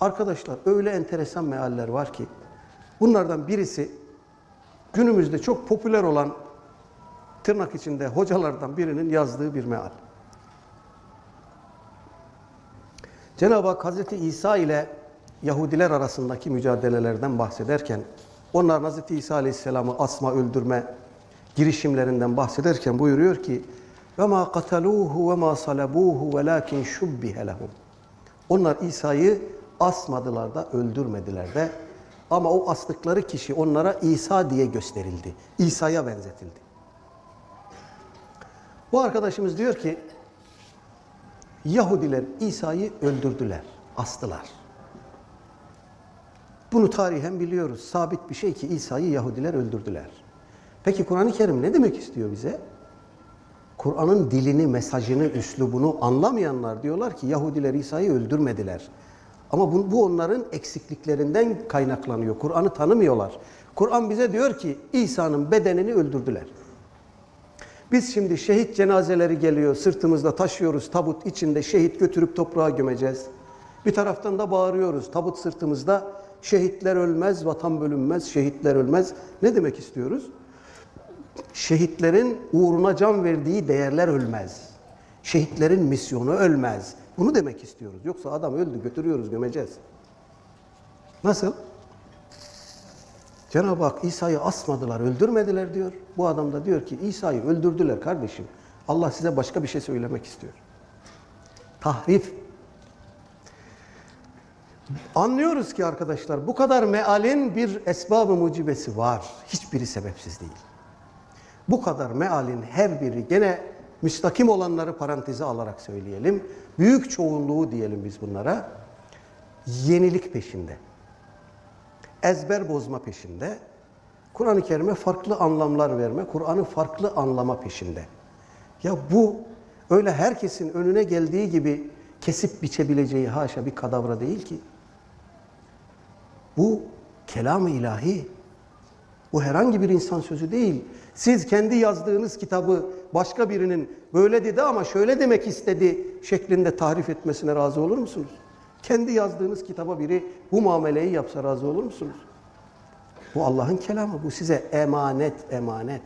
Arkadaşlar öyle enteresan mealler var ki bunlardan birisi günümüzde çok popüler olan tırnak içinde hocalardan birinin yazdığı bir meal. Cenab-ı Hak Hazreti İsa ile Yahudiler arasındaki mücadelelerden bahsederken onlar Hazreti İsa Aleyhisselam'ı asma öldürme girişimlerinden bahsederken buyuruyor ki ve ma kataluhu ve ma salabuhu velakin şubbihe. Onlar İsa'yı asmadılar da öldürmediler de ama o astıkları kişi onlara İsa diye gösterildi. İsa'ya benzetildi. Bu arkadaşımız diyor ki Yahudiler İsa'yı öldürdüler, astılar. Bunu tarihen biliyoruz. Sabit bir şey ki İsa'yı Yahudiler öldürdüler. Peki Kur'an-ı Kerim ne demek istiyor bize? Kur'an'ın dilini, mesajını, üslubunu anlamayanlar diyorlar ki Yahudiler İsa'yı öldürmediler. Ama bu, bu onların eksikliklerinden kaynaklanıyor. Kur'an'ı tanımıyorlar. Kur'an bize diyor ki İsa'nın bedenini öldürdüler. Biz şimdi şehit cenazeleri geliyor, sırtımızda taşıyoruz, tabut içinde şehit götürüp toprağa gömeceğiz. Bir taraftan da bağırıyoruz, tabut sırtımızda şehitler ölmez, vatan bölünmez, şehitler ölmez. Ne demek istiyoruz? Şehitlerin uğruna can verdiği değerler ölmez. Şehitlerin misyonu ölmez. Bunu demek istiyoruz. Yoksa adam öldü, götürüyoruz, gömeceğiz. Nasıl? Cenab-ı Hak İsa'yı asmadılar, öldürmediler diyor. Bu adam da diyor ki İsa'yı öldürdüler kardeşim. Allah size başka bir şey söylemek istiyor. Tahrif. Anlıyoruz ki arkadaşlar bu kadar mealin bir esbab-ı mucibesi var. Hiçbiri sebepsiz değil. Bu kadar mealin her biri gene müstakim olanları paranteze alarak söyleyelim. Büyük çoğunluğu diyelim biz bunlara. Yenilik peşinde ezber bozma peşinde, Kur'an-ı Kerim'e farklı anlamlar verme, Kur'an'ı farklı anlama peşinde. Ya bu öyle herkesin önüne geldiği gibi kesip biçebileceği haşa bir kadavra değil ki. Bu kelam-ı ilahi. Bu herhangi bir insan sözü değil. Siz kendi yazdığınız kitabı başka birinin böyle dedi ama şöyle demek istedi şeklinde tarif etmesine razı olur musunuz? Kendi yazdığınız kitaba biri bu muameleyi yapsa razı olur musunuz? Bu Allah'ın kelamı. Bu size emanet, emanet.